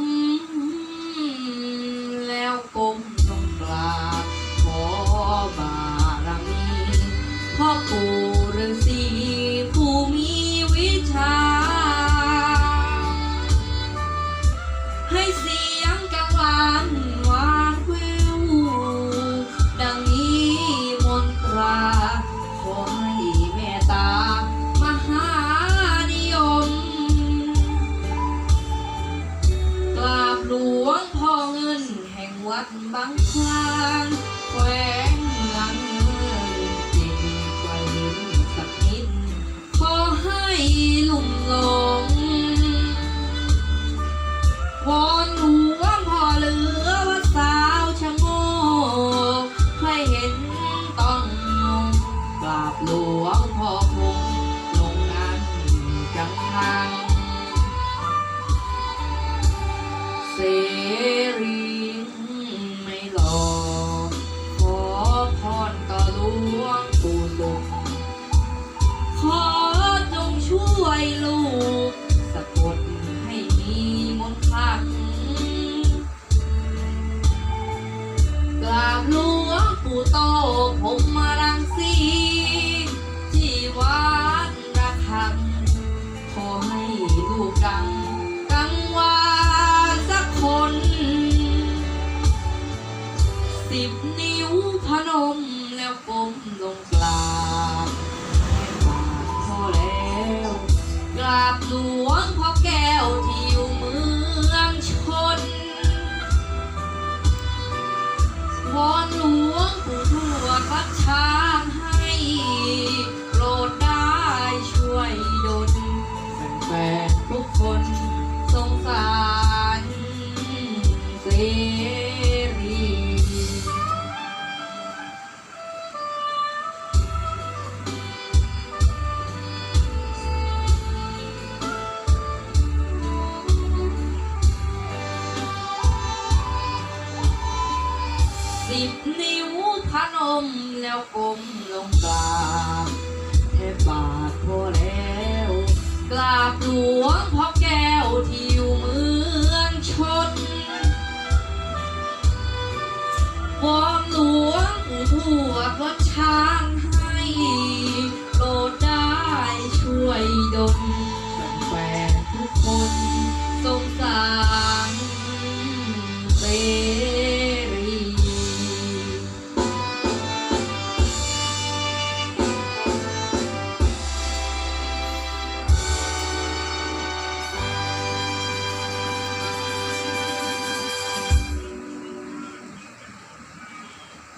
ม แล้วก้มลงกราขอบารมีพ่อปู บางครั้งแหวงหลังเมื่อจริงกว่าลิ้นสักนิด ขอให้ลุ่มหลงวนหัวพอเหลือว่าสาวชะโงกใครเห็นต้องงงบาปหลวงพ่อคง โตผมมารังสีที่วัดระฆังขอให้ลูกดังกังวานสักคน สิบนิ้วพนมแล้วก้มลงกราบ สิบนิ้วพนมแล้วก้มลงกราบเทบาทพอแล้วกราบหลวงพ่อแก้วที่อยู่เมืองชนวอนหลวงอู่ทวดวัด